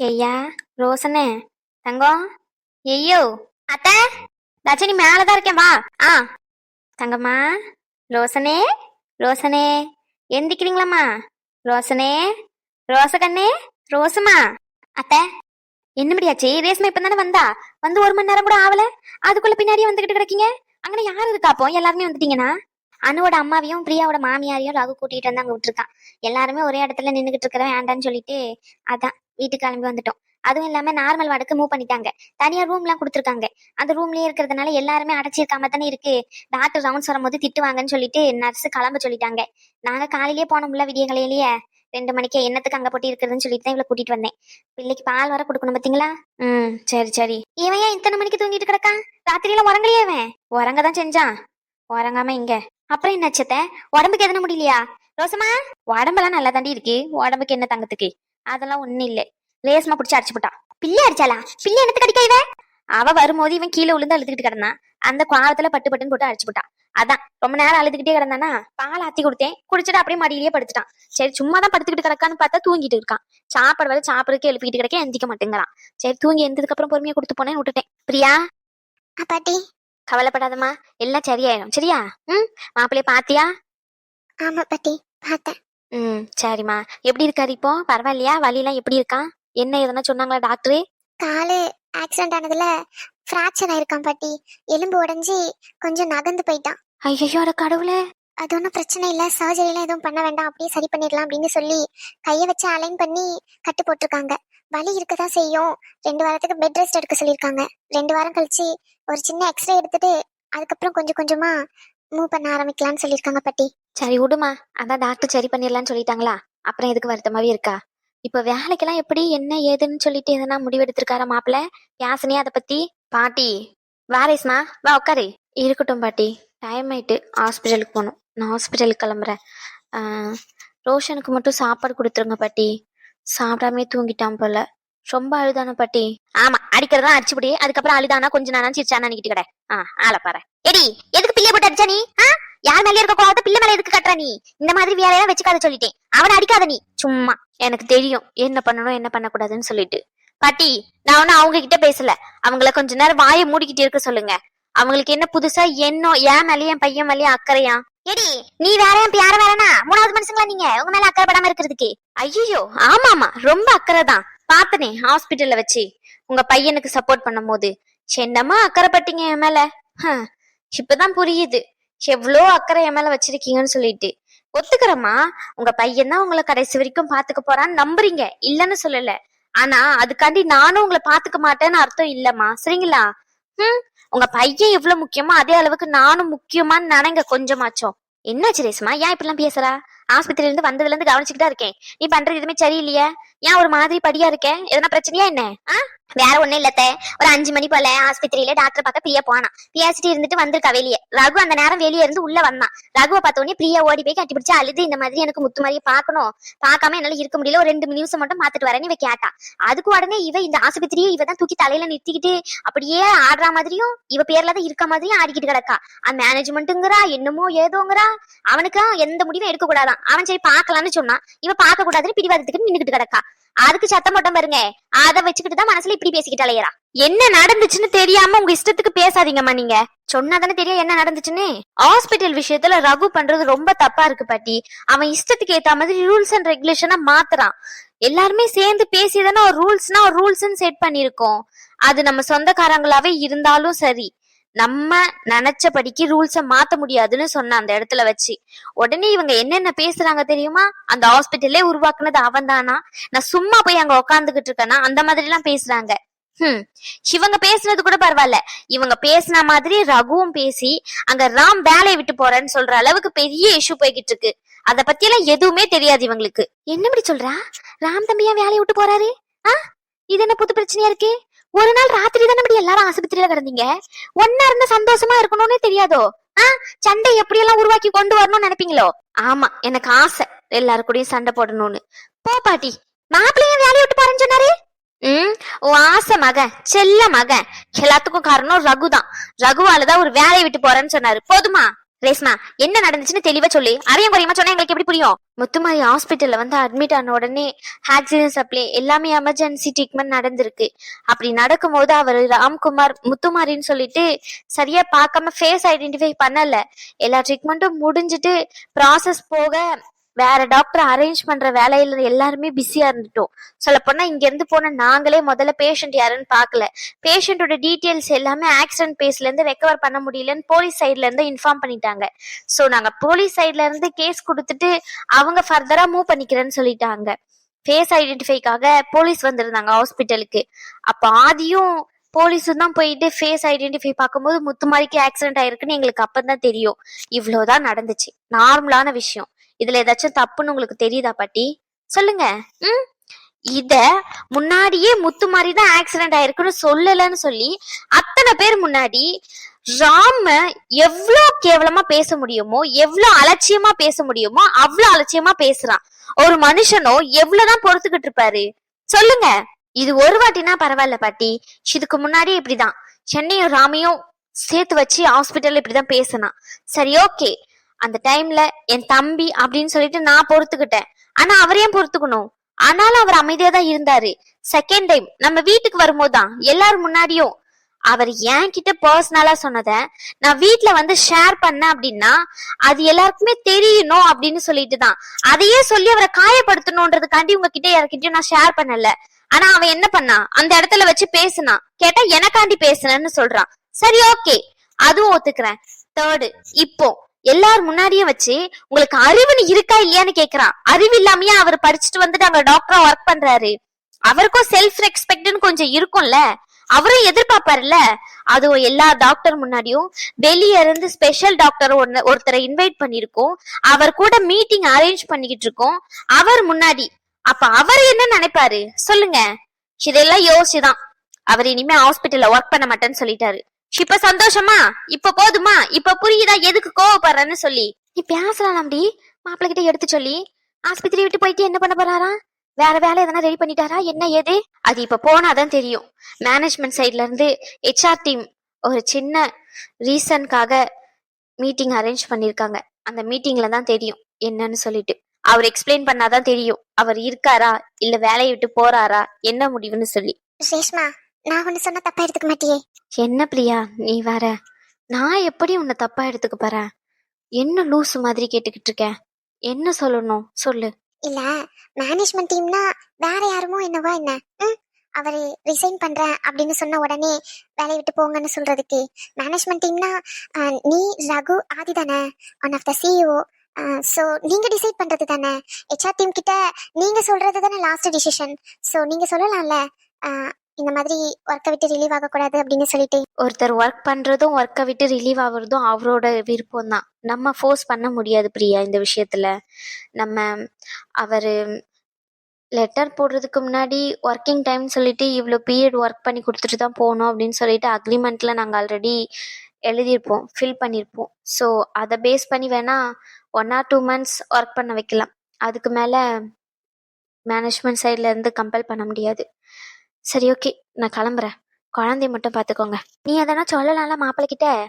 ஐயா ரோசனே. தங்கம்? ஐயோ அத்தை தட்சணி மேலதான் இருக்கேன் வா. ஆ. தங்கம்மா ரோசனே ரோசனே. எந்திக்கிறீங்களாம்மா? ரோசனே ரோசகண்ணே ரோசம்மா அத்தை என்னபடியாச்சு ரேஸ்மா இப்ப தானே வந்தா? வந்து ஒரு மணி நேரம் கூட ஆகல அதுக்குள்ள பின்னாடியே வந்துகிட்டு கிடக்கீங்க? அங்கே யார் இருக்கா அப்போ? எல்லாருமே வந்துட்டீங்கன்னா? அனுவோட அம்மாவையும் பிரியாவோட மாமியாரையும் ரகு கூட்டிட்டு வந்து அங்க விட்டுருக்கான். எல்லாருமே ஒரே இடத்துல நின்றுகிட்டு இருக்கிற வேண்டான்னு சொல்லிட்டு அதான். வீட்டுக்கு கிளம்பி வந்துட்டோம். அதுவும் இல்லாம நார்மல் வார்டுக்கு மூவ் பண்ணிட்டாங்க. தனியா ரூம் எல்லாம் கொடுத்துருக்காங்க. அந்த ரூம்லயே இருக்கிறதுனால எல்லாருமே அடைச்சிருக்காம தானே இருக்கு. டாக்டர் ரவுண்ட்ஸ் வரும்போது திட்டுவாங்கன்னு சொல்லிட்டு நர்ஸ் கிளம்ப சொல்லிட்டாங்க. நாங்க காலையிலேயே போனோம்ல விடிய காலையிலேயே ரெண்டு மணிக்கு என்னத்துக்கு அங்க போட்டி இருக்குதுன்னு சொல்லிட்டு தான் இவளை கூட்டிட்டு வந்தேன். பிள்ளைக்கு பால் வர கொடுக்கணும் பாத்தீங்களா? ம் சரி சரி. இவன் ஏன் இத்தனை மணிக்கு தூங்கிட்டு கிடக்கான்? ராத்திரியில உறங்கலையே அவன் உறங்க தான் செஞ்சான். உறங்காம இங்க. அப்புறம் என்ன சத்த உடம்புக்கு எதனா முடியலையா? ரோசமா உடம்பெல்லாம் நல்லா தாண்டி இருக்கு. உடம்புக்கு என்ன தங்கத்துக்கு? அதெல்லாம் ஒண்ணும் இல்ல. ரேஸ்மா பிடிச்சி அடிச்சு போட்டான். பிள்ளை அடிச்சாளா? பிள்ளை என்னத்து கடிக்க இவ? அவ வரும்போது இவன் கீழே விழுந்து அழுதுகிட்டு கிடந்தான். அந்த குவாவத்துல பட்டு பட்டுன்னு போட்டு அடிச்சு போட்டான். அதான் ரொம்ப நேரம் அழுதுகிட்டே கிடந்தானா? பால் ஆத்தி கொடுத்தேன். குடிச்சிட்டு அப்படியே மடியிலேயே படுத்துட்டான். சரி சும்மா தான் படுத்துக்கிட்டு கிடக்கான்னு பார்த்தா தூங்கிட்டு இருக்கான். சாப்பாடு வரை சாப்பிடுறதுக்கு எழுப்பிக்கிட்டு கிடக்க எந்திக்க மாட்டேங்கிறான். சரி தூங்கி எந்ததுக்கு அப்புறம் பொறுமையா கொடுத்து போனேன்னு விட்டுட்டேன். பிரியா? அப்பாட்டி. கவலைப்படாதம்மா. எல்லாம் சரியாயிடும். சரியா? ம்? மாப்பிள்ளைய பாத்தியா? ஆமா பாட்டி. பார்த்தேன். ம் சரிம்மா. எப்படி இருக்காரு இப்போ? பரவாயில்லையா? வலியெல்லாம் எப்படி இருக்கான் என்ன எதனா சொன்னாங்களா டாக்டரு? காலு ஆக்சிடென்ட் ஆனதுல ஃப்ராக்சர் ஆயிருக்கான் பாட்டி. எலும்பு உடைஞ்சி கொஞ்சம் நகர்ந்து போயிட்டான். ஐயோ அட கடவுளே. அது ஒன்றும் பிரச்சனை இல்லை. சர்ஜரிலாம் எதுவும் பண்ண வேண்டாம். அப்படியே சரி பண்ணிடலாம் அப்படின்னு சொல்லி கையை வச்சு அலைன் பண்ணி கட்டு போட்டிருக்காங்க. வலி இருக்கதான் செய்யும். ரெண்டு வாரத்துக்கு பெட் ரெஸ்ட் எடுக்க சொல்லியிருக்காங்க. ரெண்டு வாரம் கழிச்சு ஒரு சின்ன எக்ஸ்ரே எடுத்துட்டு அதுக்கப்புறம் கொஞ்சம் கொஞ்சமா மூவ் பண்ண ஆரம்பிக்கலாம்னு சொல்லியிருக்காங்க பாட்டி. சரி விடுமா. அதான் டாக்டர் சரி பண்ணிடலாம்னு சொல்லிட்டாங்களா? அப்புறம் எதுக்கு வருத்தமாவே இருக்கா? இப்போ வேலைக்கெல்லாம் எப்படி என்ன ஏதுன்னு சொல்லிட்டு எதனா முடிவெடுத்திருக்காரா மாப்பிள்ள யாசனையா அதை பத்தி? பாட்டி. வாரேஸ்மா வா உட்காரு இருக்கட்டும் பாட்டி. டைம் ஆயிட்டு ஹாஸ்பிட்டலுக்கு போகணும். நான் ஹாஸ்பிட்டலுக்கு கிளம்புறேன். ஆஹ், ரோஷனுக்கு மட்டும் சாப்பாடு கொடுத்துருங்க பாட்டி. சாப்பிடாமே தூங்கிட்டான் போல. ரொம்ப அழுதான பாட்டி. ஆமா அடிக்கிறதா அடிச்சுபடி. அதுக்கப்புறம் அழுதானா கொஞ்ச நேரம் சிரிச்சானா நிக்கிட்டு கடை ஆ ஆளை பாரு. எடி எதுக்கு பிள்ளைய போட்டு அடிச்சா நீ? யார் மேல இருக்க கோவத்தை பிள்ளை மேல எதுக்கு கட்டுற நீ? இந்த மாதிரி வேலையெல்லாம் வச்சுக்காத சொல்லிட்டேன். அவனை அடிக்காத நீ. சும்மா. எனக்கு தெரியும். என்ன பண்ணணும் என்ன பண்ணக்கூடாதுன்னு சொல்லிட்டு. பாட்டி நான் ஒன்னும் அவங்க கிட்ட பேசல. அவங்கள கொஞ்ச நேரம் வாயை மூடிக்கிட்டு இருக்க சொல்லுங்க. அவங்களுக்கு என்ன புதுசா என்னோ ஏன் மேலே என் பையன் மேலயும் அக்கறையா? எடி நீ வேற என் யார வேறனா? மூணாவது மனுஷங்களா நீங்க? உங்க மேல அக்கறை படாம இருக்கிறதுக்கு. ஐயோ ஆமா ஆமா ரொம்ப அக்கறை தான். பாத்தனே ஹாஸ்பிட்டல்ல வச்சு. உங்க பையனுக்கு சப்போர்ட் பண்ணும் போது என்னமா அக்கறைப்பட்டீங்க என் மேல? இப்பதான் புரியுது. எவ்வளோ அக்கறை என் மேல வச்சிருக்கீங்கன்னு சொல்லிட்டு. ஒத்துக்கிறமா உங்க பையன் தான் உங்களை கடைசி வரைக்கும் பாத்துக்க போறான்னு நம்புறீங்க. இல்லன்னு சொல்லல. ஆனா அதுக்காண்டி நானும் உங்களை பாத்துக்க மாட்டேன்னு அர்த்தம் இல்லம்மா. சரிங்களா? ஹம் உங்க பையன் எவ்வளவு முக்கியமோ அதே அளவுக்கு நானும் முக்கியமான்னு நினைங்க கொஞ்சமாச்சும். என்னாச்சு ரேசுமா ஏன் இப்படிலாம் பேசுறா? ஆஸ்பத்திரியில இருந்து வந்ததுல இருந்து கவனிச்சுக்கிட்டா இருக்கேன். நீ பண்றது எதுவுமே சரியில்லையே? ஏன் ஒரு மாதிரி படியா இருக்க? எதனா பிரச்சனையா என்ன? ஆ? வேற ஒண்ணும் இல்லத்த ஒரு அஞ்சு மணி போல ஆஸ்பத்திரியில டாக்டர் பார்க்க பிரியா போனான். பேசிட்டு இருந்துட்டு வந்திருக்கா வெளியே. ரகு அந்த நேரம் வெளியே இருந்து உள்ள வந்தான். ரகுவை பார்த்த உடனே பிரியா ஓடி போய் கட்டி பிடிச்சா அழுது இந்த மாதிரி எனக்கு முத்து மாதிரியே பார்க்கணும். பார்க்காம என்னால இருக்க முடியல. ஒரு ரெண்டு நிமிஷம் மட்டும் பார்த்துட்டு வரேன்னு இவ கேட்டா. அதுக்கு உடனே இவ இந்த ஆஸ்பத்திரியை இவ தான் தூக்கி தலையில நிறுத்திக்கிட்டு அப்படியே ஆடுற மாதிரியும் இவ பேர்ல தான் இருக்க மாதிரியும் ஆடிக்கிட்டு கிடக்கா. அந்த மேனேஜ்மெண்ட்டுங்கிறா என்னமோ ஏதோங்கிறா. அவனுக்கு எந்த முடிவும் எடுக்க கூடாதான். சொன்னான் அவன் சரி பாக்கலாம்னு சொன்னான் இவன் பார்க்க கூடாதுன்னு பிடிவாதத்துக்கு நின்னுக்கிட்டு கிடக்கா. அதுக்கு சத்தம் போட்டம் பாருங்க. அதை வச்சுக்கிட்டு தான் மனசுல இப்படி பேசிக்கிட்டு அலையறா. என்ன நடந்துச்சுன்னு தெரியாம உங்க இஷ்டத்துக்கு பேசாதீங்கம்மா நீங்க. சொன்னாதானே தெரியும் என்ன நடந்துச்சுன்னு. ஹாஸ்பிட்டல் விஷயத்துல ரகு பண்றது ரொம்ப தப்பா இருக்கு பாட்டி. அவன் இஷ்டத்துக்கு ஏத்த மாதிரி ரூல்ஸ் அண்ட் ரெகுலேஷனா மாத்துறான். எல்லாருமே சேர்ந்து பேசிதானே ஒரு ரூல்ஸ்னா ஒரு ரூல்ஸ் செட் பண்ணிருக்கோம் அது நம்ம சொந்தக்காரங்களாவே இருந்தாலும் சரி. நம்ம நினைச்சபடிக்கு ரூல்ஸை மாத்த முடியாதுன்னு சொன்ன அந்த இடத்துல வச்சு. உடனே இவங்க என்னென்ன பேசுறாங்க தெரியுமா? அந்த ஹாஸ்பிட்டல்லே உருவாக்குனது அவன் தானா நான் சும்மா போய் அங்க உக்காந்துகிட்டு இருக்கேனா? அந்த மாதிரி எல்லாம் பேசுறாங்க. ஹம். இவங்க பேசுனது கூட பரவாயில்ல. இவங்க பேசின மாதிரி ரகுவும் பேசி அங்க ராம் வேலையை விட்டு போறேன்னு சொல்ற அளவுக்கு பெரிய இஷ்யூ போய்கிட்டு இருக்கு. அத பத்தி எல்லாம் எதுவுமே தெரியாது இவங்களுக்கு. என்ன இப்படி சொல்றா? ராம் தம்பியா வேலையை விட்டு போறாரு? ஆ? இது என்ன புது பிரச்சனையா இருக்கே? ஒரு நாள் ராத்திரி தானே இப்படி எல்லாரும் ஆஸ்பத்திரியில கிடந்தீங்க? ஒன்னா இருந்த சந்தோஷமா இருக்கணும்னே தெரியாதோ? ஆ சண்டை எப்படி எல்லாம் உருவாக்கி கொண்டு வரணும்னு நினைப்பீங்களோ? ஆமா எனக்கு ஆசை எல்லாரு கூடயும் சண்டை போடணும்னு. போ பாட்டி மாப்பிள்ளையும் வேலையை விட்டு போறேன்னு சொன்னாரு? ம் ஓ ஆசை மகன் செல்ல மகன். எல்லாத்துக்கும் காரணம் ரகு தான். ரகுவால தான் ஒரு வேலையை விட்டு போறேன்னு சொன்னாரு. போதுமா? ரேஸ்மா என்ன நடந்துச்சுன்னு தெளிவா சொல்லி. அரையும் குறையுமா சொன்னா எங்களுக்கு எப்படி புரியும்? முத்துமாரி ஹாஸ்பிட்டல்ல வந்து அட்மிட் ஆன உடனே ஆக்சிஜன் சப்ளை எல்லாமே எமர்ஜென்சி ட்ரீட்மெண்ட் நடந்திருக்கு. அப்படி நடக்கும்போது அவர் ராம்குமார் முத்துமாரின்னு சொல்லிட்டு சரியா பார்க்காம ஃபேஸ் ஐடென்டிஃபை பண்ணல. எல்லா ட்ரீட்மெண்ட்டும் முடிஞ்சிட்டு ப்ராசஸ் போக வேற டாக்டர் அரேஞ்ச் பண்ற வேலையில எல்லாருமே பிஸியா இருந்துட்டோம். சொல்ல போனா இங்க இருந்து போன நாங்களே முதல்ல பேஷண்ட் யாருன்னு பார்க்கல. பேஷண்டோட டீட்டெயில்ஸ் எல்லாமே ஆக்சிடென்ட் பேஸ்ல இருந்து ரெக்கவர் பண்ண முடியலன்னு போலீஸ் சைட்ல இருந்து இன்ஃபார்ம் பண்ணிட்டாங்க. சோ நாங்க போலீஸ் சைட்ல இருந்து கேஸ் கொடுத்துட்டு அவங்க ஃபர்தரா மூவ் பண்ணிக்கிறேன்னு சொல்லிட்டாங்க. ஃபேஸ் ஐடென்டிஃபைக்காக போலீஸ் வந்திருந்தாங்க ஹாஸ்பிட்டலுக்கு அப்ப ஆதியும் போலீஸும் தான் போயிட்டு ஃபேஸ் ஐடென்டிஃபை பார்க்கும்போது முத்துமாரிக்கு ஆக்சிடென்ட் ஆயிருக்குன்னு எங்களுக்கு அப்பதான் தெரியும். இவ்வளவுதான் நடந்துச்சு. நார்மலான விஷயம். இதுல ஏதாச்சும் தப்புன்னு உங்களுக்கு தெரியுதா பாட்டி? சொல்லுங்க. ம்? இத முன்னாடியே முத்து மாதிரி தான் ஆக்சிடென்ட் ஆயிருக்குன்னு சொல்லலன்னு சொல்லி அத்தனை பேர் முன்னாடி ராம எவ்வளோ கேவலமா பேச முடியுமோ எவ்வளோ அலட்சியமா பேச முடியுமோ அவ்வளோ அலட்சியமா பேசுறான். ஒரு மனுஷனோ எவ்வளவுதான் பொறுத்துக்கிட்டு இருப்பாரு? சொல்லுங்க. இது ஒரு வாட்டினா பரவாயில்ல பாட்டி. இதுக்கு முன்னாடி இப்படிதான். சென்னையும் ராமையும் சேர்த்து வச்சு ஹாஸ்பிட்டல்ல இப்படிதான் பேசினான். சரி ஓகே அந்த டைம்ல என் தம்பி அப்படின்னு சொல்லிட்டு நான் பொறுத்துக்கிட்டேன். ஆனா அவர் ஏன் பொறுத்துக்கணும்? ஆனாலும் அவர் அமைதியா தான் இருந்தாரு. செகண்ட் டைம் நம்ம வீட்டுக்கு வரும்போதுதான் எல்லாரும் முன்னாடியும் அவர் என்கிட்ட பர்சனலா சொன்னத நான் வீட்டுல வந்து ஷேர் பண்ணேன் அப்படின்னா அது எல்லாருக்குமே தெரியணும் அப்படின்னு சொல்லிட்டு தான். அதையே சொல்லி அவரை காயப்படுத்தணுன்றதுக்காண்டி உங்ககிட்ட யார்கிட்டயும் நான் ஷேர் பண்ணல. ஆனா அவன் என்ன பண்ணான்? அந்த இடத்துல வச்சு பேசுனான். கேட்டா எனக்காண்டி பேசுனேன்னு சொல்றான். சரி ஓகே அதுவும் ஒத்துக்கிறேன். தேர்டு இப்போ எல்லார் முன்னாடியே வச்சு உங்களுக்கு அறிவுன்னு இருக்கா இல்லையான்னு கேக்குறான். அறிவு இல்லாமயே அவர் படிச்சுட்டு வந்துட்டு அங்க டாக்டரா ஒர்க் பண்றாரு. அவருக்கும் செல்ஃப் ரெஸ்பெக்ட்னு கொஞ்சம் இருக்கும்ல. அவரும் எதிர்பார்ப்பாருல்ல. அதுவும் எல்லா டாக்டர் முன்னாடியும் வெளியே இருந்து ஸ்பெஷல் டாக்டர் ஒன்னு ஒருத்தரை இன்வைட் பண்ணிருக்கோம் அவர் கூட மீட்டிங் அரேஞ்ச் பண்ணிக்கிட்டு இருக்கோம். அவர் முன்னாடி. அப்ப அவர் என்ன நினைப்பாரு? சொல்லுங்க. இதெல்லாம் யோசிச்சுதான். அவர் இனிமே ஹாஸ்பிட்டல்ல ஒர்க் பண்ண மாட்டேன்னு சொல்லிட்டாரு. இப்ப சந்தோஷமா? இப்ப போதுமா? இப்ப புரியுதா? எதுக்கு கோவப்படுறன்னு சொல்லி. நீ பேசலாம் அப்படி மாப்பிள்ள கிட்ட எடுத்து சொல்லி. ஆஸ்பத்திரி விட்டு போயிட்டு என்ன பண்ண போறாரா? வேற வேலை எதனா ரெடி பண்ணிட்டாரா? என்ன ஏது அது இப்ப போனாதான் தெரியும். மேனேஜ்மெண்ட் சைட்ல இருந்து ஹெச்ஆர் டீம் ஒரு சின்ன ரீசன்காக மீட்டிங் அரேஞ்ச் பண்ணிருக்காங்க. அந்த மீட்டிங்ல தான் தெரியும் என்னன்னு சொல்லிட்டு. அவர் எக்ஸ்பிளைன் பண்ணாதான் தெரியும். அவர் இருக்காரா? இல்ல வேலையை விட்டு போறாரா? என்ன முடிவுன்னு சொல்லி. ரேஷ்மா நான் ஒண்ணு சொன்னா தப்பா எடுத்துக்க மாட்டியே. என்ன பிரியா நீ வேற? நான் எப்படி உன்னை தப்பா எடுத்துக்க போறேன்? என்ன லூசு மாதிரி கேட்டுக்கிட்டு இருக்க? என்ன சொல்லணும்? சொல்லு. இல்ல மேனேஜ்மெண்ட் டீம்னா வேற யாருமோ என்னவா என்ன? ம் அவரு ரிசைன் பண்றேன் அப்படின்னு சொன்ன உடனே வேலையை விட்டு போங்கன்னு சொல்றதுக்கு. மேனேஜ்மெண்ட் டீம்னா நீ ரகு ஆதி தானே? One of the CEO so நீங்க டிசைட் பண்றது தானே? ஹெச்ஆர் டீம் கிட்ட நீங்க சொல்றது தானே லாஸ்ட் டிசிஷன் ஸோ நீங்க சொல்லலாம்ல? இந்த மாதிரி ஒர்க்கை விட்டு ரிலீவ் ஆகக்கூடாது அப்படின்னு சொல்லிட்டு. ஒருத்தர் ஒர்க் பண்றதும் ஒர்க்கை விட்டு ரிலீவ் ஆகுறதும் அவரோட விருப்பம் தான் நம்ம ஃபோர்ஸ் பண்ண முடியாது பிரியா இந்த விஷயத்துல. நம்ம அவரு லெட்டர் போடுறதுக்கு முன்னாடி ஒர்க்கிங் டைம் சொல்லிட்டு இவ்வளோ பீரியட் ஒர்க் பண்ணி கொடுத்துட்டு தான் போகணும் அப்படின்னு சொல்லிட்டு அக்ரிமெண்ட்ல நாங்கள் ஆல்ரெடி எழுதியிருப்போம் ஃபில் பண்ணியிருப்போம். ஸோ அதை பேஸ் பண்ணி வேணா one or two months work பண்ண வைக்கலாம். அதுக்கு மேலே மேனேஜ்மெண்ட் சைட்லேருந்து கம்பல் பண்ண முடியாது. சரி ஓகே. நான் கிளம்புறேன். குழந்தைய மட்டும் பார்த்துக்கோங்க நீ அதனா சொல்லலாம்ல மாப்பிள்ளை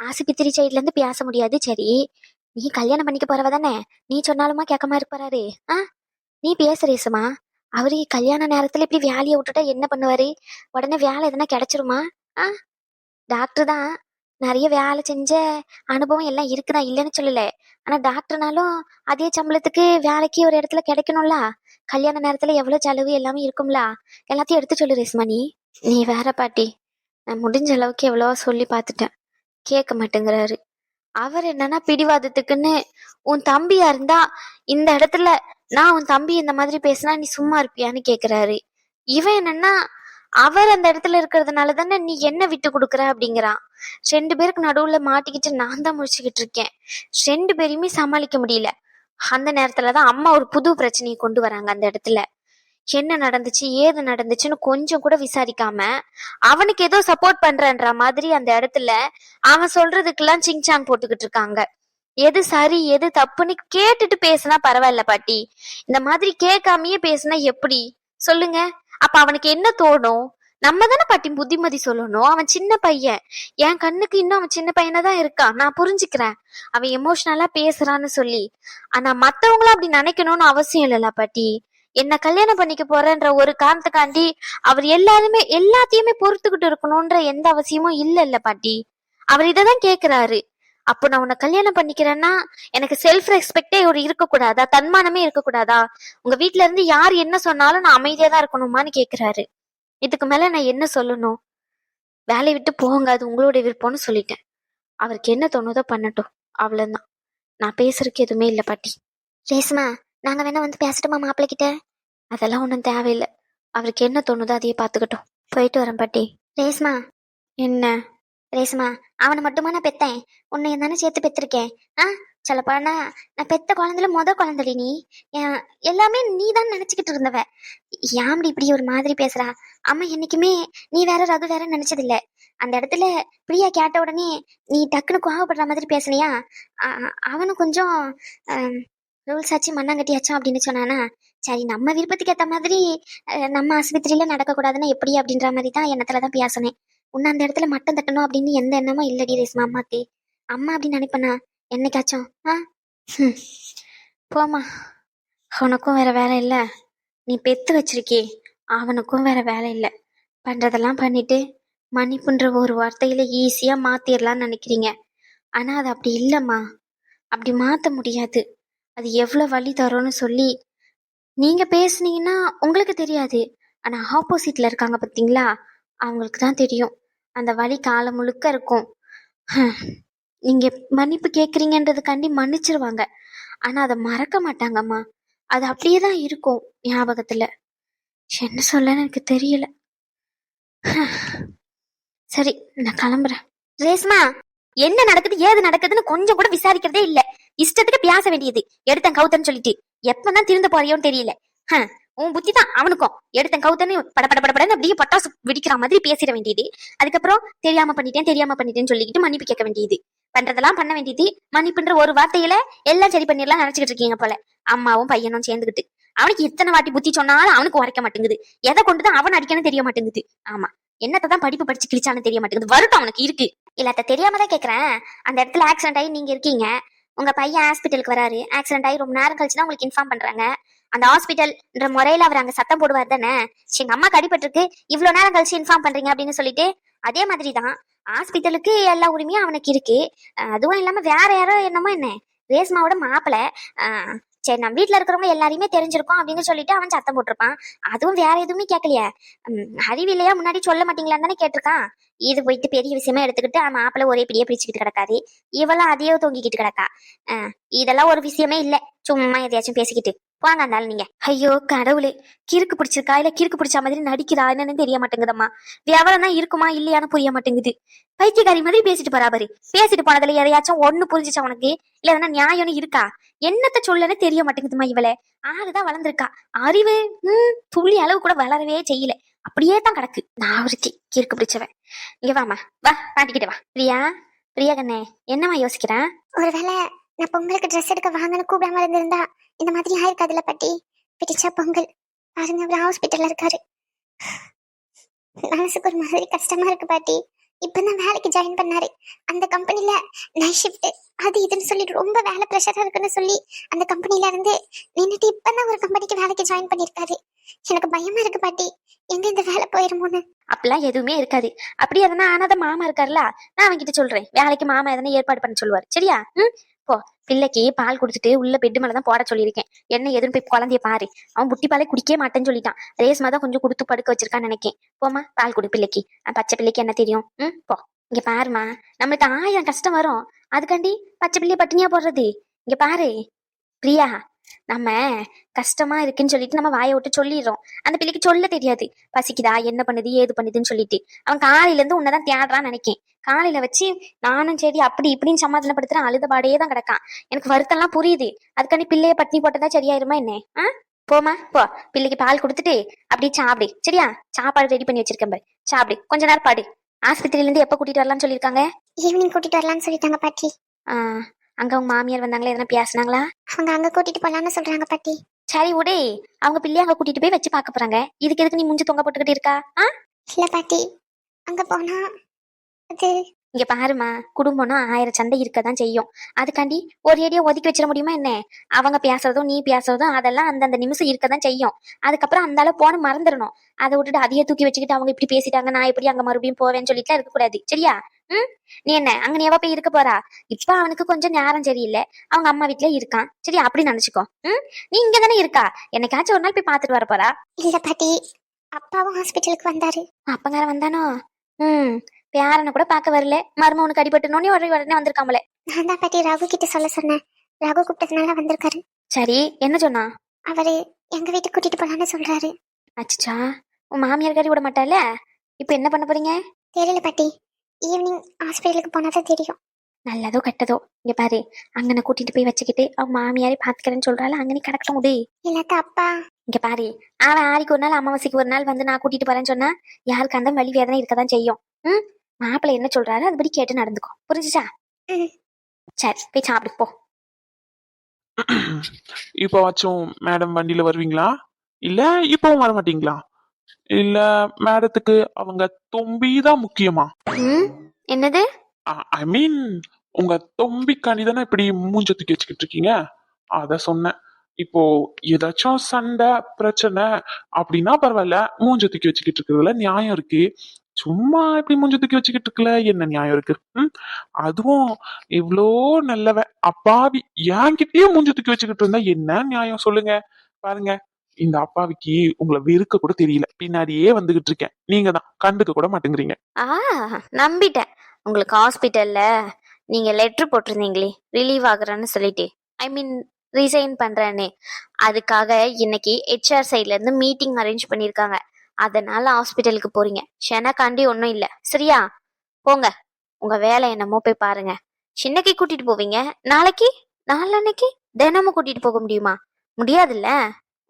ஆசுபத்திரி சைட்லேருந்து பேச முடியாது. சரி. நீ கல்யாணம் பண்ணிக்க போறவ தானே? நீ சொன்னாலுமா கேட்கமா இருப்பாரு ஆ? நீ பேசுறேசுமா அவரு கல்யாண நேரத்தில் இப்படி வேலையை விட்டுட்டா என்ன பண்ணுவாரு? உடனே வேலை எதனா கிடைச்சிருமா? ஆ? டாக்டர் தான். நிறைய வேலை செஞ்ச அனுபவம் எல்லாம் இருக்குதான் இல்லைன்னு சொல்லல. ஆனா டாக்டர்னாலும் அதே சம்பளத்துக்கு வேலைக்கு ஒரு இடத்துல கிடைக்கணும்ல? கல்யாண நேரத்துல எவ்வளவு செலவு எல்லாமே இருக்கும்ல? எல்லாத்தையும் எடுத்து சொல்லு ரேஸ்மா நீ நீ வேற பாட்டி. நான் முடிஞ்ச அளவுக்கு எவ்வளவோ சொல்லி பார்த்துட்டேன். கேட்க மாட்டேங்கிறாரு. அவர் என்னன்னா பிடிவாதத்துக்குன்னு உன் தம்பியா இருந்தா இந்த இடத்துல நான் உன் தம்பி இந்த மாதிரி பேசினா நீ சும்மா இருப்பியான்னு கேக்குறாரு. இவன் என்னன்னா அவர் அந்த இடத்துல இருக்கிறதுனால தானே நீ என்ன விட்டு கொடுக்குற? அப்படிங்கிறான். ரெண்டு பேருக்கு நடுவுல மாட்டிக்கிட்டு நான் தான் முடிச்சுக்கிட்டு இருக்கேன். ரெண்டு பேரையுமே சமாளிக்க முடியல. அந்த நேரத்துல தான் அம்மா ஒரு புது பிரச்சனையை கொண்டு வராங்க அந்த இடத்துல. என்ன நடந்துச்சு ஏது நடந்துச்சுன்னு கொஞ்சம் கூட விசாரிக்காம அவனுக்கு ஏதோ சப்போர்ட் பண்றன்ற மாதிரி அந்த இடத்துல அவன் சொல்றதுக்கெல்லாம் சிங்சாங் போட்டுக்கிட்டு இருக்காங்க. எது சரி எது தப்புன்னு கேட்டுட்டு பேசினா பரவாயில்ல பாட்டி. இந்த மாதிரி கேட்காமயே பேசினா எப்படி? சொல்லுங்க. அப்ப அவனுக்கு என்ன தோணும்? நம்ம தானே பாட்டி புத்திமதி சொல்லணும். அவன் சின்ன பையன். என் கண்ணுக்கு இன்னும் அவன் சின்ன பையனா தான் இருக்கான். நான் புரிஞ்சுக்கிறேன். அவன் எமோஷனலா பேசுறான்னு சொல்லி. ஆனா மத்தவங்களும் அப்படி நினைக்கணும்னு அவசியம் இல்லைல்ல பாட்டி. என்ன கல்யாணம் பண்ணிக்க போறேன்ற ஒரு காரணத்துக்காண்டி அவர் எல்லாருமே எல்லாத்தையுமே பொறுத்துக்கிட்டு இருக்கணும்ன்ற எந்த அவசியமும் இல்ல இல்ல பாட்டி. அவர் இததான் கேக்குறாரு. அப்போ நான் உன்னை கல்யாணம் பண்ணிக்கிறேன்னா எனக்கு செல்ஃப் ரெஸ்பெக்டே ஒரு இருக்கக்கூடாதா? தன்மானமே இருக்கக்கூடாதா? உங்க வீட்ல இருந்து யார் என்ன சொன்னாலும் நான் அமைதியா தான் இருக்கணுமான்னு கேக்குறாரு. இதுக்கு மேல நான் என்ன சொல்லணும்? வேலையை விட்டு போங்க அது உங்களோட விருப்பம்னு சொல்லிட்டேன். அவருக்கு என்ன தோணுதோ பண்ணட்டும். அவ்வளவுதான். நான் பேசுறதுக்கு எதுவுமே இல்லை பாட்டி. ரேஸ்மா நாங்க வேணா வந்து பேசட்டுமா மாப்பிள்ளை கிட்ட அதெல்லாம் ஒன்றும் தேவையில்லை. அவருக்கு என்ன தோணுதோ அதையே பார்த்துக்கட்டும். போயிட்டு வரேன் பாட்டி. ரேஸ்மா என்ன? ரேஸ்மா அவனை மட்டுமா நான் பெத்தேன்? உன்னைய தானே சேர்த்து பெற்றிருக்கேன் ஆ? சொல்லப்போனா நான் பெத்த குழந்தைல முத குழந்தைடி நீ. எல்லாமே நீ தான் நினைச்சுக்கிட்டு இருந்தவ. யாமடி இப்படி ஒரு மாதிரி பேசுறா? அம்மா என்னைக்குமே நீ வேற ரகு வேற நினைச்சதில்ல. அந்த இடத்துல பிரியா கேட்ட உடனே நீ டக்குன்னு கோவப்படுற மாதிரி பேசுனியா? அவனும் கொஞ்சம் ரூல்ஸ் ஆச்சு மண்ணாங்கட்டியாச்சும் அப்படின்னு சொன்னானா சரி நம்ம விருப்பத்துக்கு ஏற்ற மாதிரி நம்ம ஆஸ்பத்திரியில நடக்கக்கூடாதுன்னா எப்படி? அப்படின்ற மாதிரி தான் எண்ணத்துல தான் பேசினேன். உன்னை அந்த இடத்துல மட்டம் தட்டணும் அப்படின்னு எந்த எண்ணமும் இல்லடி ரேஸ்மா அம்மாக்கு. அம்மா அப்படின்னு நினைப்பனா? என்னைக்காச்சும்? ஆ? போமா உனக்கும் வேற வேலை இல்லை. நீ பெத்து வச்சிருக்கே அவனுக்கும் வேற வேலை இல்லை. பண்றதெல்லாம் பண்ணிட்டு மன்னிப்புன்ற ஒரு வார்த்தையில ஈஸியா மாத்திரலாம்னு நினைக்கிறீங்க. ஆனா அது அப்படி இல்லைம்மா. அப்படி மாத்த முடியாது. அது எவ்வளவு வழி தரும்னு சொல்லி நீங்க பேசுனீங்கன்னா உங்களுக்கு தெரியாது. ஆனா ஆப்போசிட்ல இருக்காங்க பாத்தீங்களா? அவங்களுக்கு தான் தெரியும். அந்த வழி காலம் முழுக்க இருக்கும். நீங்கள் மன்னிப்பு கேட்குறீங்கன்றதுக்காண்டி மன்னிச்சிருவாங்க. ஆனால் அதை மறக்க மாட்டாங்கம்மா. அது அப்படியே தான் இருக்கும் ஞாபகத்தில். என்ன சொல்லன்னு எனக்கு தெரியல. சரி நான் கிளம்புறேன். ரேஸ்மா என்ன நடக்குது ஏது நடக்குதுன்னு கொஞ்சம் கூட விசாரிக்கிறதே இல்ல. இஷ்டத்துக்கு பேச வேண்டியது. எடுத்தேன் கவுத்தன்னு சொல்லிட்டு. எப்பதான் திருந்த போறியோன்னு தெரியல. உன் புத்தி தான் அவனுக்கும். எடுத்தேன் கவுத்தன்னு பட பட படன்னு அப்படியே பட்டாசு வெடிக்கிற மாதிரி பேசிட வேண்டியது. அதுக்கப்புறம் தெரியாம பண்ணிட்டேன் தெரியாம பண்ணிட்டேன்னு சொல்லிக்கிட்டு மன்னிப்பு கேட்க வேண்டியது. பண்றதெல்லாம் பண்ண வேண்டியது. மன்னிப்புன்ற ஒரு வார்த்தையில எல்லாம் சரி பண்ணிடலாம் நினைச்சுக்கிட்டு இருக்கீங்க போல. அம்மாவும் பையனும் சேர்ந்துக்கிட்டு அவனுக்கு எத்தனை வாட்டி புத்தி சொன்னாலும் அவனுக்கு உரைக்க மாட்டேங்குது. எதை கொண்டுதான் அவன் அடிக்கணும் தெரிய மாட்டேங்குது. ஆமா. என்னத்தான் படிப்பு படிச்சு கிழிச்சான்னு தெரிய மாட்டேங்குது. வரட்டும் அவனுக்கு இருக்கு. இல்லாத தெரியாம தான் கேக்குறேன். அந்த இடத்துல ஆக்சிடென்ட் ஆகி நீங்க இருக்கீங்க. உங்க பையன் ஹாஸ்பிட்டலுக்கு வராரு. ஆக்சிடென்ட் ஆகி ரொம்ப நேரம் கழிச்சு தான் உங்களுக்கு இன்ஃபார்ம் பண்றாங்க. அந்த ஹாஸ்பிட்டல்ன்ற முறையில அவர் அங்க சத்தம் போடுவார் தானே. சரி, எங்க அம்மா கடிபட்டிருக்கு இவ்வளவு நேரம் கழிச்சு இன்ஃபார்ம் பண்றீங்க அப்படின்னு சொல்லிட்டு அதே மாதிரி தான் ஹாஸ்பிட்டலுக்கு எல்லா உரிமையும் அவனுக்கு இருக்கு. அதுவும் இல்லாம வேற யாரோ என்னமோ என்ன ரேஸ்மாவோட மாப்பிள்ள சரி நம்ம வீட்ல இருக்கிறவங்க எல்லாரையுமே தெரிஞ்சிருக்கோம் அப்படின்னு சொல்லிட்டு அவன் சத்தம் போட்டிருப்பான். அதுவும் வேற எதுவுமே கேட்கலையே. ம், அறிவில்லையா முன்னாடி சொல்ல மாட்டீங்களான்னு தானே கேட்டிருக்கான். இது போயிட்டு பெரிய விஷயமா எடுத்துக்கிட்டு அவன் மாப்பிள ஒரே பிடியே பிடிச்சிக்கிட்டு கிடக்காது இவெல்லாம் அதையோ தொங்கிக்கிட்டு கிடக்கா. அஹ், இதெல்லாம் ஒரு விஷயமே இல்ல. சும்மா எதையாச்சும் பேசிக்கிட்டு. வாங்க அந்தாலும் நீங்க. ஐயோ கடவுளே. கிறுக்கு பிடிச்சிருக்கா? இல்ல கிறுக்கு பிடிச்ச மாதிரி நடிக்கிறா? என்னன்னு தெரிய மாட்டேங்குதம்மா வியாபாரம் தான் இருக்குமா? இல்லையான்னு புரிய மாட்டேங்குது பைத்தியக்காரி மாதிரி பேசிட்டு போறா பாரு. பேசிட்டு போனதுல எதையாச்சும் ஒண்ணு புரிஞ்சுச்சா உனக்கு? இல்ல எதனா நியாயம்னு இருக்கா? என்னத்த சொல்லன்னு தெரிய மாட்டேங்குதுமா இவளை. ஆறுதான் வளர்ந்துருக்கா. அறிவு உம் துளி அளவு கூட வளரவே செய்யல. அப்படியே தான் கிடக்கு. நான் ஒருத்தி கிறுக்கு பிடிச்சவன். இங்க வாமா வா பாட்டிக்கிட்ட வா. பிரியா பிரியா கண்ணே என்னம்மா யோசிக்கிறேன் ஒருவேளை நான் பொங்கலுக்கு ட்ரெஸ் எடுக்க வாங்கன்னு கூப்பிடாம இருந்திருந்தா இந்த மாதிரி ஆயிருக்காதுல்ல பாட்டி? பிடிச்சா பொங்கல். பாருங்க அவர் ஹாஸ்பிட்டல்ல இருக்காரு. மனசுக்கு ஒரு மாதிரி கஷ்டமா இருக்கு பாட்டி. இப்பதான் வேலைக்கு ஜாயின் பண்ணாரு. அந்த கம்பெனில நைட் ஷிஃப்ட் அது இதுன்னு சொல்லி ரொம்ப வேலை ப்ரெஷரா இருக்குன்னு சொல்லி அந்த கம்பெனில இருந்து நின்றுட்டு இப்பதான் ஒரு கம்பெனிக்கு வேலைக்கு ஜாயின் பண்ணிருக்காரு. எனக்கு பயமா இருக்கு பாட்டி. எங்க இந்த வேலை போயிருமோன்னு? அப்படிலாம் எதுவுமே இருக்காது. அப்படி எதனா ஆனாத மாமா இருக்காருல நான் அவன்கிட்ட சொல்றேன். வேலைக்கு மாமா எதனா ஏற்பாடு பண்ண சொல்லுவார். சரியா? ம்? போ பிள்ளைக்கு பால் குடுத்துட்டு உள்ள பெட்டு மேல தான் போட சொல்லியிருக்கேன். என்ன எதுன்னு போய் குழந்தைய பாரு. அவன் புட்டி பாலே குடிக்கவே மாட்டேன்னு சொல்லிட்டான். ரேஸ்மா தான் கொஞ்சம் கொடுத்து படுக்க வச்சிருக்கான்னு நினைக்கேன். போமா பால் குடு பிள்ளைக்கு. பச்சை பிள்ளைக்கு என்ன தெரியும்? ம் போ. இங்க பாருமா நம்மளுக்கு ஆயிரம் கஷ்டம் வரும். அதுக்காண்டி பச்சை பிள்ளைய பட்டினியா போடுறது. இங்க பாரு. பிரியா நம்ம கஷ்டமா இருக்குன்னு சொல்லிட்டு நம்ம வாயை விட்டு சொல்லிடுறோம். அந்த பிள்ளைக்கு சொல்ல தெரியாது. பசிக்குதா? என்ன பண்ணுது? ஏது பண்ணுதுன்னு சொல்லிட்டு. அவன் காலையில இருந்து உன்னதான் தேடுறான்னு நினைக்கேன். காலையில வச்சு நானும் சரி அப்படி இப்படின்னு சமாதானப்படுத்துறேன் அழுத பாடையே தான் கிடக்கான். எனக்கு வருத்தம்லாம் புரியுது. அதுக்காண்டி பிள்ளைய பட்டினி போட்டதா சரியாயிருமா என்ன? ஆ? போமா போ. பிள்ளைக்கு பால் கொடுத்துட்டு அப்படியே சாப்பிடு. சரியா? சாப்பாடு ரெடி பண்ணி வச்சிருக்கேன் பாரு. சாப்பிடு. கொஞ்ச நேரம் பாடு. ஆஸ்பத்திரியில இருந்து எப்ப கூட்டிட்டு வரலாம்னு சொல்லியிருக்காங்க? ஈவினிங் கூட்டிட்டு வரலாம்னு சொல்லிட்டாங்க பாட்டி. ஆ, அங்க உங்க மாமியார் வந்தாங்களா? எதனா பேசுனாங்களா? அவங்க அங்க கூட்டிட்டு போலாம்னு சொல்றாங்க பாட்டி. சரி விடு அவங்க பிள்ளைய அங்க கூட்டிட்டு போய் வச்சு பார்க்க போறாங்க. இதுக்கு எதுக்கு நீ முஞ்சு தொங்க போட்டுக்கிட்டு இருக்கா? ஆ? இல்ல பாட்டி. அங்க போனா அது இங்க பாருமா குடும்பம்னா ஆயிரம் சண்டை இருக்கதான் செய்யும். அதுக்காண்டி ஒரு ஏடியா ஒதுக்கி வச்சிட முடியுமா என்ன? அவங்க பேசுறதும் நீ பேசுறதும் அதெல்லாம் அந்தந்த நிமிஷம் இருக்கதான் செய்யும். அதுக்கப்புறம் அந்த அளவு போன மறந்துடணும். அதை விட்டுட்டு அதையே தூக்கி வச்சுக்கிட்டு அவங்க இப்படி பேசிட்டாங்க நான் எப்படி அங்க மறுபடியும் போவேன்னு சொல்லிட்டுலாம் இருக்கக்கூடாது. சரியா? நீ என்ன அங்க நீ எவ போய் இருக்க போறா? இப்ப அவனுக்கு கொஞ்சம் நேரம் சரியில்லை. அவங்க அம்மா வீட்ல இருக்கான். சரியா அப்படி நினைச்சுக்கோ. ம்? நீ இங்க தானே இருக்கா? என்னைக்காச்சும் ஒரு நாள் போய் பாத்துட்டு வர போறா? இல்ல பாட்டி அப்பாவும் ஹாஸ்பிட்டலுக்கு வந்தாரு. அப்பங்கார வந்தானோ? ம். பேரனை கூட பார்க்க வரல. மருமவனுக்கு அடிபட்டுனோடனே உடனே உடனே வந்திருக்காமலே. நான் தான் பாட்டி ரகு கிட்ட சொல்ல சொன்னேன். ரகு கூப்பிட்டதுனால வந்திருக்காரு. சரி என்ன சொன்னா? அவரு எங்க வீட்டுக்கு கூட்டிட்டு போலான்னு சொல்றாரு. அச்சா உன் மாமியார் கறி விட மாட்டால இப்போ என்ன பண்ண போறீங்க? தெரியல பாட்டி. ஈவினிங் ஹாஸ்பிட்டலுக்கு போனாதான் தெரியும். நல்லதோ கெட்டதோ? இங்க பாரு அங்கன கூட்டிட்டு போய் வச்சுக்கிட்டு அவன் மாமியாரே பாத்துக்கிறேன்னு சொல்றாள் அங்கனே கிடக்க முடி. இல்லாத அப்பா. இங்க பாரு அவன் ஆரிக்கு ஒரு நாள் அமாவாசைக்கு ஒரு நாள் வந்து நான் கூட்டிட்டு போறேன்னு சொன்னா யாருக்கு அந்த வலி வேதனை இருக்கதான் செய்யும். ம்? மாப்பிள்ளை என்ன சொல்றாரு அதுபடி கேட்டு நடந்துக்கோ. புரிஞ்சுச்சா. சரி போய் சாப்பிடு போ. இப்போவாச்சும் மேடம் வண்டியில வருவீங்களா? இல்ல இப்பவும் வர மாட்டீங்களா இல்ல மேடத்துக்கு அவங்க தொம்பி தான் முக்கியமா? ம் என்னது? ஐ மீன் உங்க தொம்பிக்காண்டி தானே இப்படி மூஞ்ச தூக்கி வச்சுக்கிட்டு இருக்கீங்க? அத சொன்னேன். இப்போ ஏதாச்சும் சண்டை பிரச்சனை அப்படின்னா பரவாயில்ல மூஞ்ச தூக்கி வச்சுக்கிட்டு இருக்கிறதுல நியாயம் இருக்கு. சும்மா இப்படி மூஞ்ச தூக்கி வச்சுக்கிட்டு இருக்கல என்ன நியாயம் இருக்கு? ம் அதுவும் இவ்வளோ நல்லவ அப்பாவி என்கிட்டயே மூஞ்ச தூக்கி வச்சுக்கிட்டு இருந்தா என்ன நியாயம் சொல்லுங்க? பாருங்க. இந்த அப்பாவிக்கு உங்களை வெறுக்க கூட தெரியல. பின்னாடியே வந்துகிட்டு இருக்கேன். நீங்க தான் கண்டுக்க கூட மாட்டேங்கிறீங்க. ஆ நம்பிட்டேன். உங்களுக்கு ஹாஸ்பிட்டல்ல நீங்க லெட்டர் போட்டிருந்தீங்களே ரிலீவ் ஆகுறேன்னு சொல்லிட்டு. ஐ மீன் ரிசைன் பண்றேனே அதுக்காக இன்னைக்கு ஹெச்ஆர் சைட்ல இருந்து மீட்டிங் அரேஞ்ச் பண்ணிருக்காங்க அதனால ஹாஸ்பிட்டலுக்கு போறீங்க. ஷெனக்காண்டி ஒன்றும் இல்லை. சரியா? போங்க. உங்க வேலை என்னமோ போய் பாருங்க. சின்னக்கு கூட்டிட்டு போவீங்க. நாளைக்கு? நாளன்னைக்கு? தினமும் கூட்டிட்டு போக முடியுமா? முடியாதுல்ல?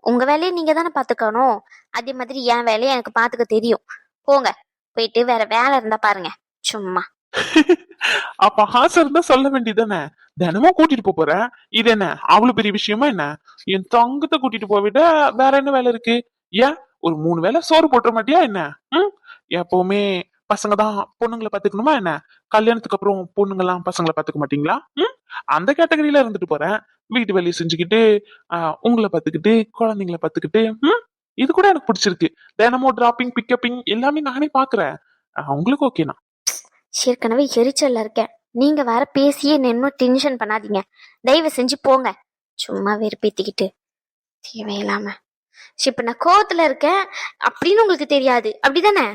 உங்க வேலையை நீங்க தானே பாத்துக்கணும். அதே மாதிரி என் வேலையை எனக்கு பாத்துக்க தெரியும். போங்க போயிட்டு வேற வேலை இருந்தா பாருங்க. சும்மா. அப்ப ஆசை தான் சொல்ல வேண்டியதானே தினமும் கூட்டிட்டு போற? இது என்ன? அவ்வளவு பெரிய விஷயமா என்ன? என் தங்கத்தை கூட்டிட்டு போவிட வேற என்ன வேலை இருக்கு? ஏன்? ஒரு மூணு வேலை சோறு போட்டுற மாட்டியா என்ன? ம்? எப்பவுமே பசங்க தான் பொண்ணுங்களை பாத்துக்கணுமா என்ன? கல்யாணத்துக்கு அப்புறம் பொண்ணுங்கெல்லாம் பசங்களை பாத்துக்க மாட்டீங்களா? ம்? அந்த கேட்டகரியில இருந்துட்டு போறேன். வீட்டு வேலையை செஞ்சுக்கிட்டு உங்களை பாத்துக்கிட்டு குழந்தைங்களை பாத்துக்கிட்டு ம் இது கூட எனக்கு பிடிச்சிருக்கு. தினமும் டிராப்பிங் பிக்கப்பிங் எல்லாமே நானே பாக்குறேன் உங்களுக்கு ஓகேனா ஏற்கனவே எரிச்சல்ல இருக்கேன். நீங்க வேற பேசியே இன்னும் டென்ஷன் பண்ணாதீங்க. தயவு செஞ்சு போங்க. சும்மா வெறுப்பேத்திக்கிட்டு. தேவையில்லாம. இப்ப நான் கோவத்துல இருக்கேன் அப்படின்னு உங்களுக்கு தெரியாது. அப்படிதானே?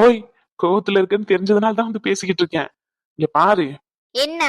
ஓய் கோவத்துல இருக்குன்னு தெரிஞ்சதுனால தான் வந்து பேசிக்கிட்டு இருக்கேன். இங்க பாரு. என்ன?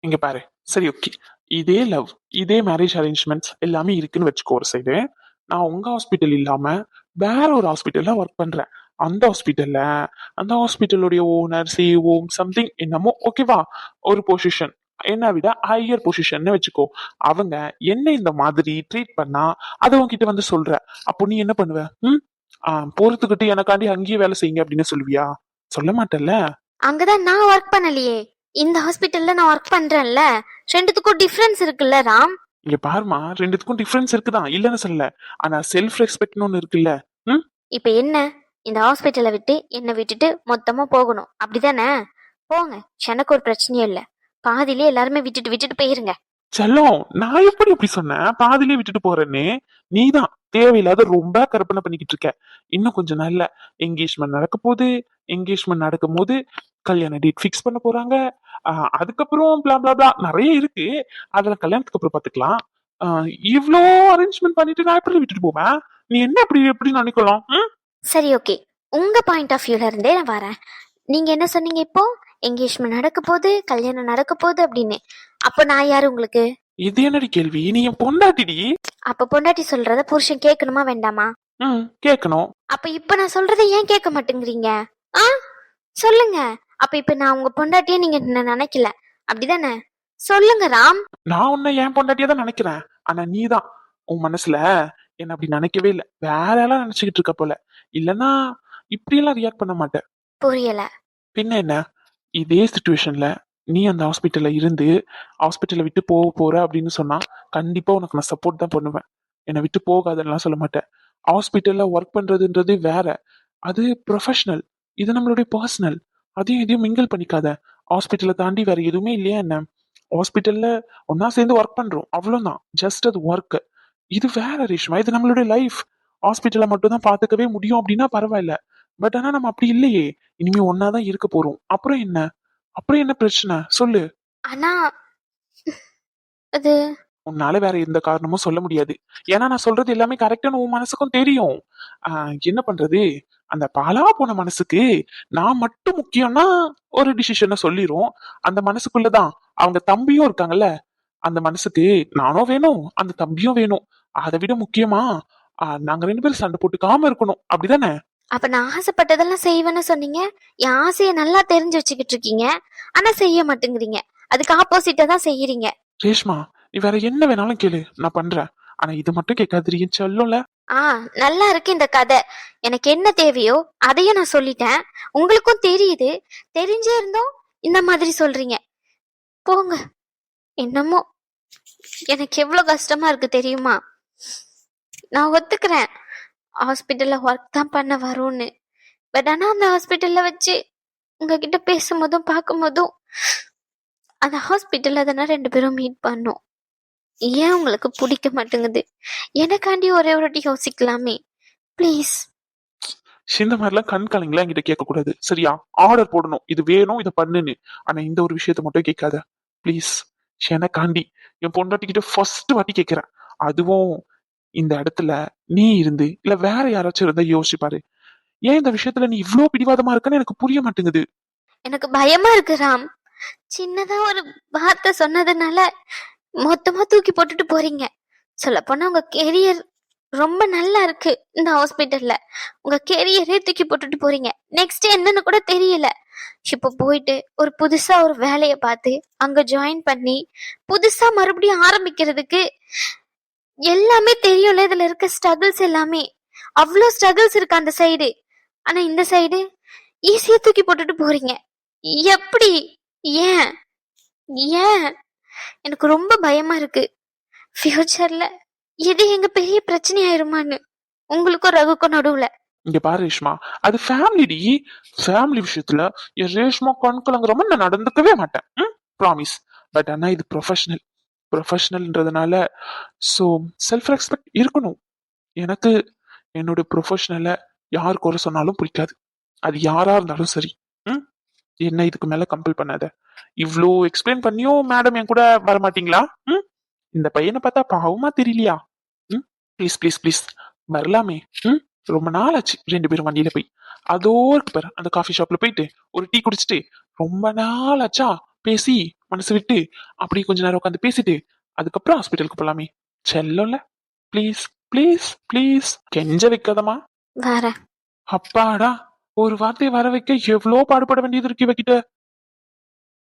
இங்க பாரு. சரி ஓகே இதே லவ் இதே மேரேஜ் அரேஞ்ச்மெண்ட்ஸ் எல்லாமே இருக்குன்னு வச்சுக்கோ ஒரு சைடு நான் உங்க ஹாஸ்பிட்டல் இல்லாம வேற ஒரு ஹாஸ்பிட்டல்ல ஒர்க் பண்றேன். அந்த ஹாஸ்பிட்டல்ல அந்த ஹாஸ்பிட்டலுடைய ஓனர் சிஓம் சம்திங் என்னமோ ஓகேவா ஒரு பொசிஷன் என்ன விட ஹையர் பொசிஷன் வச்சுக்கோ. அவங்க என்ன இந்த மாதிரி ட்ரீட் பண்ணா அதை உங்ககிட்ட வந்து சொல்ற. அப்போ நீ என்ன பண்ணுவ? ம்? ஆஹ் போறதுக்கிட்டு எனக்காண்டி அங்கேயே வேலை செய்யுங்க அப்படின்னு சொல்லுவியா? சொல்ல மாட்டல்ல? அங்கதான் நான் ஒர்க் பண்ணலையே. இந்த ஹாஸ்பிட்டல்ல நான் ஒர்க் பண்றேன்ல. ரெண்டுத்துக்கும் டிஃபரன்ஸ் இருக்குல்ல ராம்? இங்க பாருமா ரெண்டுத்துக்கும் டிஃபரன்ஸ் இருக்குதான். இல்லைன்னு சொல்லல. ஆனா செல்ஃப் ரெஸ்பெக்ட்னு ஒண்ணு இருக்குல்ல. இப்ப என்ன? இந்த ஹாஸ்பிட்டலை விட்டு என்னை விட்டுட்டு மொத்தமா போகணும். அப்படிதானே? போங்க எனக்கு ஒரு பிரச்சனையும் இல்ல. பாதியிலே எல்லாருமே விட்டுட்டு விட்டுட்டு போயிருங்க. செல்லம் நான் எப்படி அப்படி சொன்னேன்? பாதியிலே விட்டுட்டு போறேன்னு. நீதான். தேவையில்லாத ரொம்ப கற்பனை பண்ணிக்கிட்டு இருக்கேன். இன்னும் கொஞ்சம் நாள்ல என்கேஜ்மெண்ட் நடக்க போகுது. என்கேஜ்மெண்ட் நடக்கும் போது கல்யாண டேட் ஃபிக்ஸ் பண்ண போறாங்க. அதுக்கப்புறம் blah blah நிறைய இருக்கு. அதுல கல்யாணத்துக்கு அப்புறம் பாத்துக்கலாம். இவ்வளோ அரேஞ்ச்மெண்ட் பண்ணிட்டு நான் எப்படி விட்டுட்டு போவேன்? நீ என்ன அப்படி எப்படி நினைக்கலாம்? சரி ஓகே உங்க பாயிண்ட் ஆஃப் வியூல இருந்தே நான் வரேன். நீங்க என்ன சொன்னீங்க இப்போ? என்கேஜ்மெண்ட் நடக்க போகுது கல்யாணம் நடக்க போகுது அப்படின்னு. அப்போ நான் யார் உங்களுக்கு? இது என்னடி கேள்வி? நீ என் பொண்டாட்டிடி? அப்ப பொண்டாட்டி சொல்றத புருஷன் கேட்கணுமா வேண்டாமா? ம் கேட்கணும். அப்ப இப்ப நான் சொல்றதை ஏன் கேட்க மாட்டேங்கிறீங்க? ஆ? சொல்லுங்க. அப்ப இப்ப நான் உங்க பொண்டாட்டியே நீங்க என்ன நினைக்கல? அப்படிதானே? சொல்லுங்க ராம். நான் உன்னை என் பொண்டாட்டியா தான் நினைக்கிறேன். ஆனா நீதான். உன் மனசுல என்ன அப்படி நினைக்கவே இல்லை. வேற எல்லாம் நினைச்சுக்கிட்டு இருக்க போல. இல்லனா இப்படி எல்லாம் ரியாக்ட் பண்ண மாட்டேன். புரியல. பின்ன என்ன? இதே சுச்சுவேஷன்ல நீ அந்த ஹாஸ்பிட்டலில் இருந்து ஹாஸ்பிட்டலை விட்டு போக போகிற அப்படின்னு சொன்னால் கண்டிப்பாக உனக்கு நான் சப்போர்ட் தான் பண்ணுவேன். என்னை விட்டு போகாதெல்லாம் சொல்ல மாட்டேன். ஹாஸ்பிட்டலில் ஒர்க் பண்ணுறதுன்றது வேற. அது ப்ரொஃபஷ்னல் இது நம்மளுடைய பர்சனல் அதையும் இதையும் மிங்கிள் பண்ணிக்காத. ஹாஸ்பிட்டலை தாண்டி வேற எதுவுமே இல்லையா என்ன? ஹாஸ்பிட்டலில் ஒன்றா சேர்ந்து ஒர்க் பண்ணுறோம் அவ்வளோதான் ஜஸ்ட் அது ஒர்க் இது வேற ரேஷ்மா. இது நம்மளுடைய லைஃப் ஹாஸ்பிட்டலை மட்டும் தான் முடியும் அப்படின்னா பரவாயில்ல. பட் ஆனால் நம்ம அப்படி இல்லையே. இனிமேல் ஒன்றா தான் இருக்க போகிறோம் அப்புறம் என்ன? அப்புறம் என்ன பிரச்சனை? சொல்லு. ஆனா அது உன்னால வேற எந்த காரணமும் சொல்ல முடியாது. ஏன்னா நான் சொல்றது எல்லாமே கரெக்டான உன் மனசுக்கும் தெரியும். என்ன பண்றது? அந்த பாலா போன மனசுக்கு நான் மட்டும் முக்கியம்னா ஒரு டிசிஷனை சொல்லிரும். அந்த மனசுக்குள்ளதான். அவங்க தம்பியும் இருக்காங்கல்ல. அந்த மனசுக்கு நானும் வேணும் அந்த தம்பியும் வேணும். அதை விட முக்கியமா நாங்க ரெண்டு பேரும் சண்டை போட்டுக்காம இருக்கணும். அப்படிதானே? அப்ப நான் ஆசைப்பட்டதெல்லாம் செய்வேன்னு சொன்னீங்க? என் ஆசையை நல்லா தெரிஞ்சு வச்சுக்கிட்டு இருக்கீங்க. ஆனா செய்ய மாட்டேங்கிறீங்க. அதுக்கு ஆப்போசிட்டா தான் செய்யறீங்க. ரேஷ்மா நீ வேற என்ன வேணாலும் கேளு. நான் பண்றேன். ஆனா இது மட்டும் கேட்காது என் செல்லம்ல ஆ நல்லா இருக்கு இந்த கதை. எனக்கு என்ன தேவையோ அதையும் நான் சொல்லிட்டேன். உங்களுக்கும் தெரியுது. தெரிஞ்சே இருந்தும் இந்த மாதிரி சொல்றீங்க. போங்க. என்னமோ? எனக்கு எவ்வளவு கஷ்டமா இருக்கு தெரியுமா? நான் ஒத்துக்கிறேன். ஹாஸ்பிட்டலில் ஒர்க் தான் பண்ண வரும்னு. பட் ஆனா அந்த ஹாஸ்பிட்டலில் வச்சு உங்ககிட்ட பேசும்போதும் பார்க்கும்போதும் அந்த ஹாஸ்பிட்டலில் தானே ரெண்டு பேரும் மீட் பண்ணோம். ஏன் உங்களுக்கு பிடிக்க மாட்டேங்குது? எனக்காண்டி ஒரே ஒரு வாட்டி யோசிக்கலாமே. ப்ளீஸ் இந்த மாதிரிலாம் கண் கலங்கலாம் என்கிட்ட கேட்கக்கூடாது. சரியா? ஆர்டர் போடணும். இது வேணும் இதை பண்ணுன்னு. ஆனால் இந்த ஒரு விஷயத்த மட்டும் கேட்காத. ப்ளீஸ் எனக்காண்டி என் பொண்டாட்டிக்கிட்ட ஃபர்ஸ்ட் வாட்டி கேட்குறேன். அதுவும் இந்த இடத்துல நீ இருந்து இல்ல வேற யாராச்சும் இருந்தா யோசிப்பாரு. ஏன் இந்த விஷயத்துல நீ இவ்ளோ பிடிவாதமா இருக்கன்னு எனக்கு புரிய மாட்டேங்குது. எனக்கு பயமா இருக்கு ராம். சின்னதா ஒரு வார்த்தை சொன்னதுனால மொத்தமா தூக்கி போட்டுட்டு போறீங்க. சொல்ல போனா உங்க கெரியர் ரொம்ப நல்லா இருக்கு இந்த ஹாஸ்பிட்டல்ல உங்க கெரியரே தூக்கி போட்டுட்டு போறீங்க. நெக்ஸ்ட் என்னன்னு கூட தெரியல. இப்ப போயிட்டு ஒரு புதுசா ஒரு வேலைய பார்த்து அங்க ஜாயின் பண்ணி புதுசா மறுபடியும் ஆரம்பிக்கிறதுக்கு எல்லாமே தெரியும்ல இதுல இருக்க ஸ்ட்ரகிள்ஸ் எல்லாமே. அவ்வளோ ஸ்ட்ரகிள்ஸ் இருக்கு அந்த சைடு ஆனா இந்த சைடு ஈஸியா தூக்கி போட்டுட்டு போறீங்க. எப்படி? ஏன்? ஏன்? எனக்கு ரொம்ப பயமா இருக்கு. ஃபியூச்சர்ல இது எங்க பெரிய பிரச்சனை ஆயிருமான்னு. உங்களுக்கும் ரகுக்கும் நடுவுல. இங்க பாரு ரேஷ்மா அது ஃபேமிலிடி ஃபேமிலி விஷயத்துல என் ரேஷ்மா கண் கலங்குறம நான் நடந்துக்கவே மாட்டேன். ப்ராமிஸ் பட் ஆனா இது ப்ரொஃபஷனல் ப்ரொஃபஷ்னல்ன்றதுனால ஸோ செல்ஃப் ரெஸ்பெக்ட் இருக்கணும். எனக்கு என்னோட ப்ரொஃபஷ்னலை யார் குறை சொன்னாலும் பிடிக்காது. அது யாராக இருந்தாலும் சரி. ம்? என்ன இதுக்கு மேலே கம்பல் பண்ணாத. இவ்வளோ எக்ஸ்பிளைன் பண்ணியும் மேடம் என் கூட வர மாட்டீங்களா ம்? இந்த பையனை பார்த்தா பாவமாக தெரியலையா? ம்? ப்ளீஸ் ப்ளீஸ் ப்ளீஸ் வரலாமே. ம்? ரொம்ப நாள் ஆச்சு ரெண்டு பேரும் வண்டியில போய். அதோ இருக்கு பாரு அந்த காஃபி ஷாப்ல போயிட்டு ஒரு டீ குடிச்சிட்டு ரொம்ப நாள் ஆச்சா பேசி மனசு விட்டு அப்படி கொஞ்ச நேரம் உட்காந்து பேசிட்டு அதுக்கப்புறம் ஹாஸ்பிட்டலுக்கு போலாமே. செல்லல? ப்ளீஸ் ப்ளீஸ் ப்ளீஸ் கெஞ்ச வைக்காதமா அப்பாடா ஒரு வார்த்தையை வர வைக்க எவ்வளோ பாடுபட வேண்டியது இருக்கு இவகிட்ட.